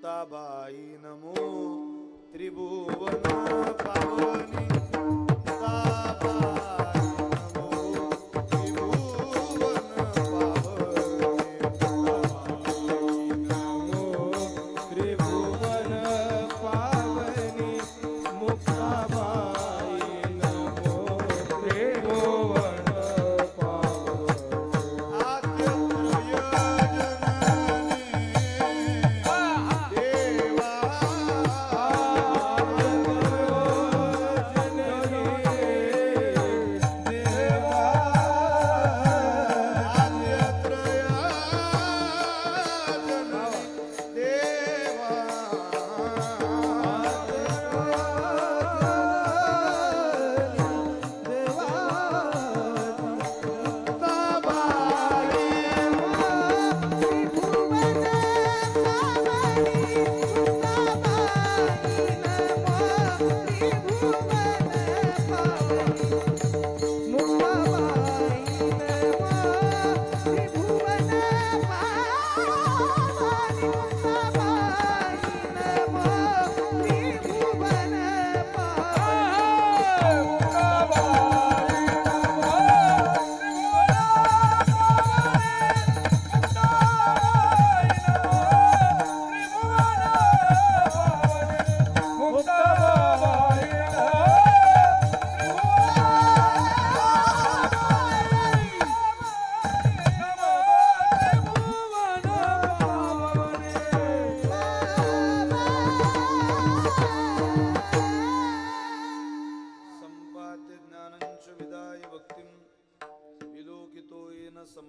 मुक्ताबाई नमो त्रिभुवन पावनी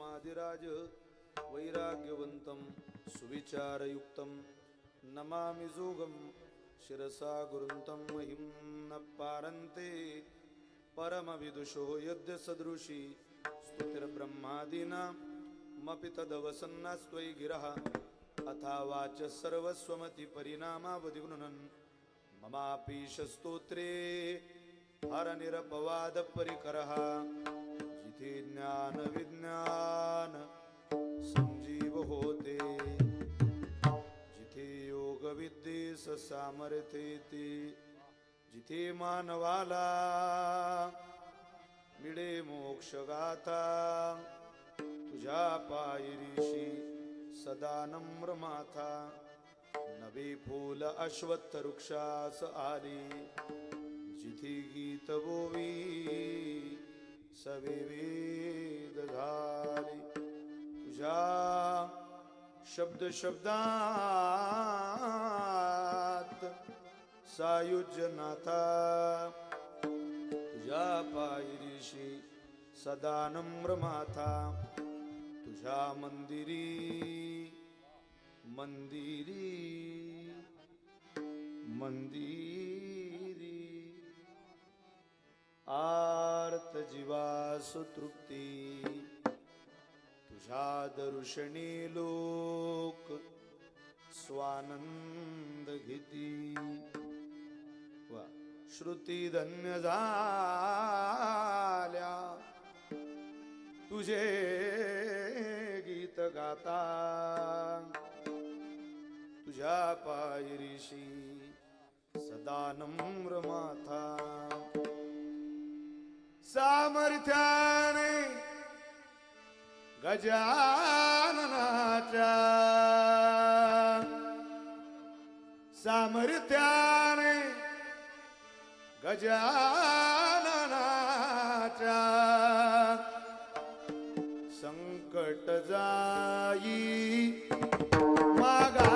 समाधिराज वैराग्यवन्तं सुविचारयुक्तं नमामि जोगं शिरसा गुरुन्तं महिं न पारन्ते परमविदुषो यद्य सदृशी स्तुतिर्ब्रह्मादीनामपि तदवसन्नास्त्वयि गिरः अथा वाच सर्वस्वमतिपरिणामावधिगृह्णन् ममापीश स्तोत्रे ते जिथे ज्ञान विज्ञान संजीव होते. जिथे योग विद्येस सामर्थ्येते जिथे मानवाला मिळे मोक्ष गाथा. तुझ्या पायरीशी सदा नम्र माथा. नवे फूल अश्वत्थ वृक्षास आली. जिथे गीत बोवी सवे वेद झाले शब्द शब्दात सायुज्य नाथा तुझ्या पायरीशी सदा नम्र माथा तुझ्या मंदिरी मंदिरी मंदिरी। आर्त जीवासु तृप्ती। तुझ्या दर्शनी लोक स्वानंद घेती वा श्रुती धन्य झाल्या तुझे गीत गाता। तुझ्या पायरीशी सदा नम्र माथा सामर्थ्याने गजाननाच्या सामर्थ्याने गजाननाच्या संकट जाई मागा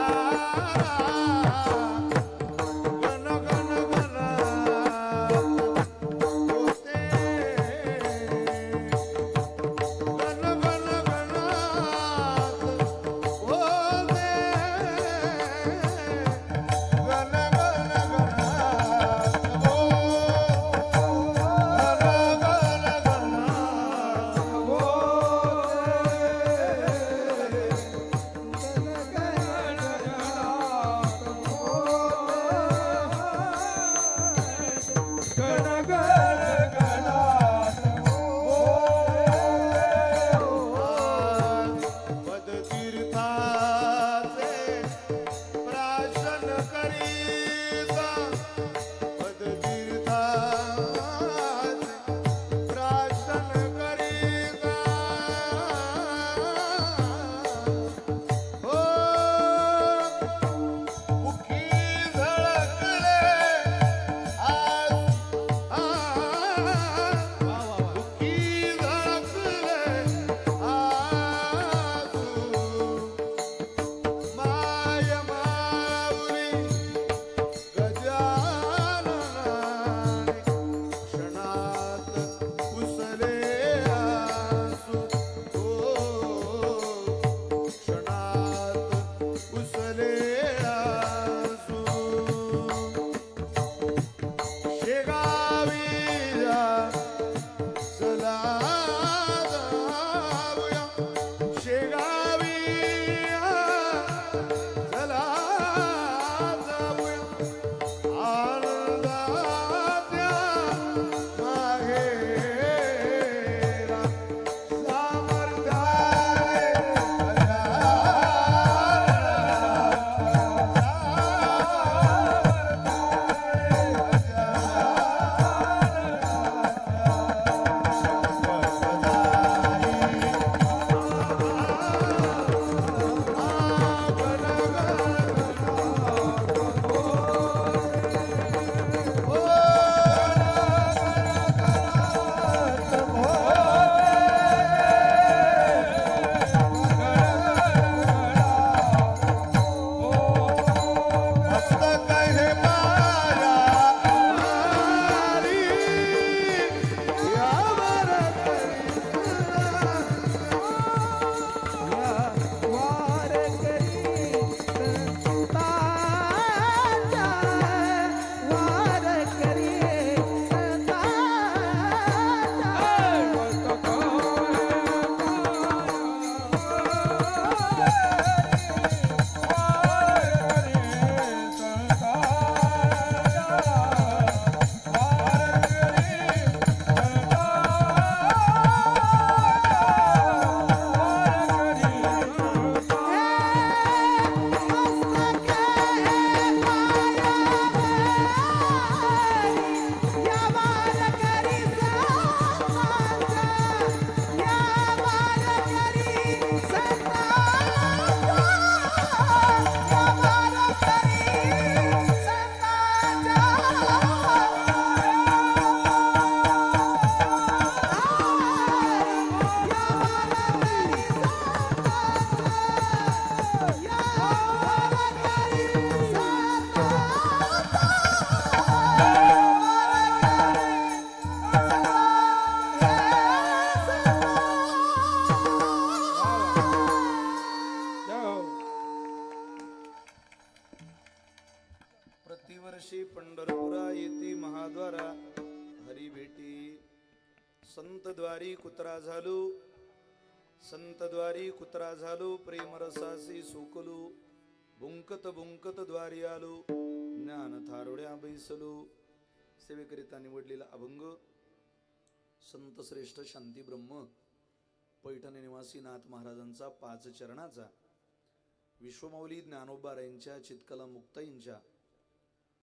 वर्षी पंढरपुरा येथे महाद्वारा हरी भेटी. संतद्वारी कुत्रा झालो. संतद्वारी कुत्रा झालो प्रेमरसासी सोकलो. बुंकत बुंकत द्वारी आलो ज्ञान थारोड्या बैसलो. सेवेकरिता निवडलेला अभंग संत श्रेष्ठ शांती ब्रह्म पैठण निवासी नाथ महाराजांचा पाच चरणाचा विश्वमौली ज्ञानोबारायांच्या चित्कला मुक्ताईंच्या